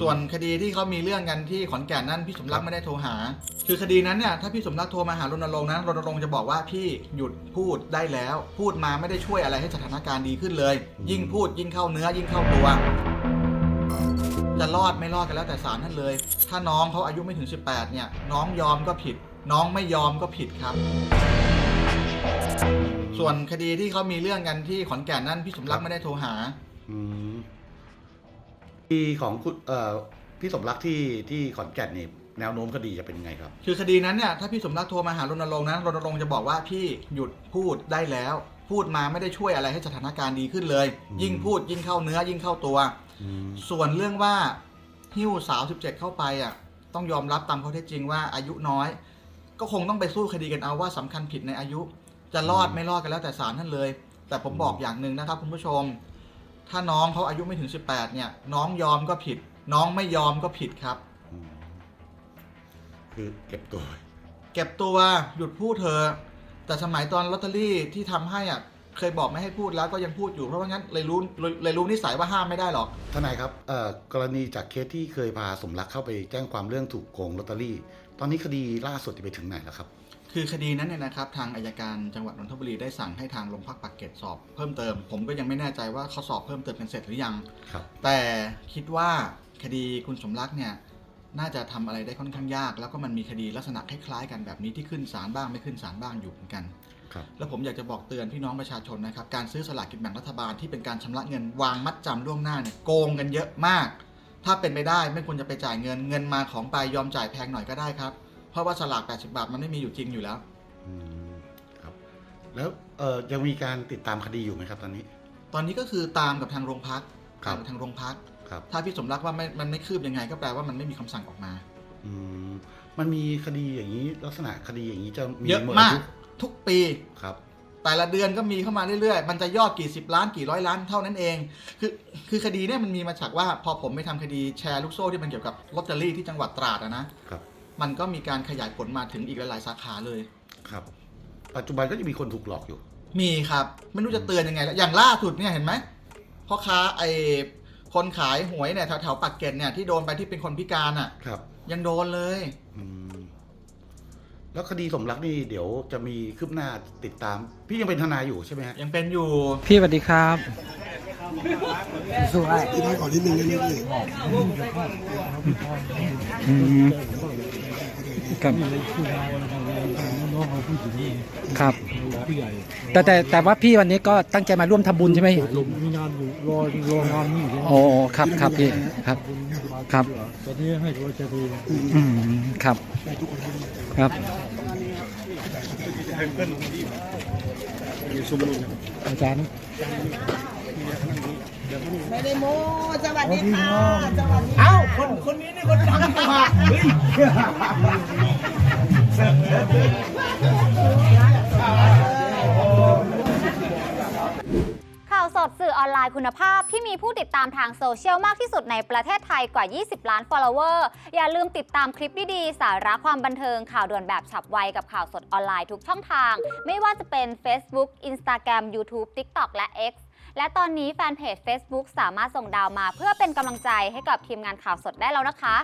ส่วนคดีที่เขามีเรื่องกันที่ขอนแก่นนั่นพี่สมรักไม่ได้โทรหา คือคดีนั้นเนี่ยถ้าพี่สมรักโทรมาหารณรงค์นะรณรงค์จะบอกว่าพี่หยุดพูดได้แล้ว พูดมาไม่ได้ช่วยอะไรให้สถานการณ์ดีขึ้นเลย ยิ่งพูดยิ่งเข้าเนื้อยิ่งเข้าตัวจะรอดไม่รอดกันแล้วแต่ศาลท่านเลย ถ้าน้องเขาอายุไม่ถึง 18 เนี่ย น้องยอมก็ผิด น้องไม่ยอมก็ผิดครับ ส่วนคดีที่เขามีเรื่องกันที่ขอนแก่นนั่นพี่สมรักไม่ได้โทรหาอื ที่ของคุณเอ่อพี่สมรักที่ที่ขอนแก่นนี่แนวโน้มคดีจะเป็นยังไงครับ คือคดีนั้นเนี่ยถ้าพี่สมรักโทรมาหารณรงค์นะรณรงค์จะบอกว่าพี่หยุดพูดได้แล้ว พูดมาไม่ได้ช่วยอะไรให้สถานการณ์ดีขึ้นเลย อืม ยิ่งพูดยิ่งเข้าเนื้อยิ่งเข้าตัว อืมส่วนเรื่องว่าหิ้วสาว 17 เข้าไปอะต้องยอมรับตามข้อเท็จจริงว่าอายุน้อย ก็คงต้องไปสู้คดีกันเอาว่าสำคัญผิดในอายุ จะรอดไม่รอดกันแล้วแต่ศาลท่านเลย แต่ผมบอกอย่างหนึ่งนะครับคุณผู้ชม ถ้าน้องเขาอายุไม่ถึง 18 เนี่ย น้องยอมก็ผิด น้องไม่ยอมก็ผิดครับ อืมคือเก็บตัวไว้เก็บตัวหยุดพูดเถอะแต่สมัยตอนลอตเตอรี่ที่ทำให้อะ เคยบอกไม่ให้พูดแล้วก็ยังพูดอยู่เพราะว่างั้นเลยรู้เลยเลยรู้นิสัยว่าห้ามไม่ได้หรอก ทนายครับเอ่อกรณีจากเคสที่เคยพาสมรักเข้าไปแจ้งความเรื่องถูกโกงลอตเตอรี่ ตอนนี้คดีล่าสุดไปถึงไหนแล้วครับ คือคดีนั้นเนี่ยนะครับ ทางอายการจังหวัดนนทบุรีได้สั่งให้ทางโรงพักปากเกร็ดสอบเพิ่มเติม ผมก็ยังไม่แน่ใจว่าเขาสอบเพิ่มเติมกันเสร็จหรือยัง ครับ แต่คิดว่าคดีคุณสมรักเนี่ย น่าจะทำอะไรได้ค่อนข้างยาก แล้วก็มันมีคดีลักษณะคล้ายๆกันแบบนี้ที่ขึ้นศาลบ้างไม่ขึ้นศาลบ้างอยู่เหมือนกันครับแล้วผมอยากจะบอกเตือนพี่น้องประชาชนนะครับ การซื้อสลากกินแบ่งรัฐบาลที่เป็นการชำระเงินวางมัดจำล่วงหน้าเนี่ยโกงกันเยอะมาก ถ้าเป็นไปได้ไม่ควรจะไปจ่ายเงินเงินมาของไปยอมจ่ายแพงหน่อยก็ได้ครับ เพราะว่าสลาก80บาทมันไม่มีอยู่จริงอยู่แล้วอืมครับ แล้วเอ่อยังมีการติดตามคดีอยู่ไหมครับ ตอนนี้ ตอนนี้ก็คือตามกับทางโรงพักครับตามกับทางโรงพัก ครับถ้าพี่สมรักว่าไม่มันไม่คืบยังไง ก็แปลว่ามันไม่มีคำสั่งออกมา อืมมันมีคดีอย่างนี้ลักษณะคดีอย่างนี้จะมีเยอะหดมากยุทุกปี ครับ แต่ละเดือนก็มีเข้ามาเรื่อยๆ มันจะยอดกี่สิบล้านกี่ร้อยล้านเท่านั้นเอง คือคือคดีเนี่ยมันมีมาจากว่าพอผมไปทำคดีแชร์ลูกโซ่ที่มันเกี่ยวกับลอตเตอรี่ที่จังหวัดตราดอะนะ ครับ มันก็มีการขยายผลมาถึงอีกหลายๆสาขาเลย ครับ ปัจจุบันก็จะมีคนถูกหลอกอยู่ มีครับ ไม่รู้จะเตือนยังไงแล้วอย่างล่าสุดเนี่ยเห็นไหมพ่อค้าไอ้ คนขายหวยเนี่ยแถวๆปากเกร็ดเนี่ยที่โดนไปที่เป็นคนพิการอะ ครับ ยังโดนเลย อืม แล้วคดีสมรักนี่เดี๋ยวจะมีคืบหน้าติดตาม พี่ยังเป็นทนายอยู่ใช่ไหมฮะ ยังเป็นอยู่ พี่สวัสดีครับสู้ได้ที่ได้ก่อนนิดนึงนิดนึงนี่อืม ครับครับผู้ใหญ่แต่แต่แต่ว่าพี่วันนี้ก็ตั้งใจมาร่วมทำบุญใช่ไหมลมมีงานอยู่รอรองานนี่อยู่โอ้ครับครับพี่ครับ ครับ ตอนนี้ให้ตัวจะดีอืมครับ ครับอาจารย์ไม่ได้โมสวัสดีค่ะสวัสดีเอ้าคนคนนี้นี่คนดังมากเฮ้ย ข่าวสดสื่อออนไลน์คุณภาพที่มีผู้ติดตามทางโซเชียลมากที่สุดในประเทศไทยกว่า 20 ล้าน follower อย่าลืมติดตามคลิปดีๆ สาระความบันเทิงข่าวด่วนแบบฉับไวกับข่าวสดออนไลน์ทุกช่องทาง ไม่ว่าจะเป็น Facebook Instagram YouTube TikTok และ X และตอนนี้แฟนเพจ Facebook สามารถส่งดาวมา เพื่อเป็นกำลังใจให้กับทีมงานข่าวสดได้แล้วนะคะ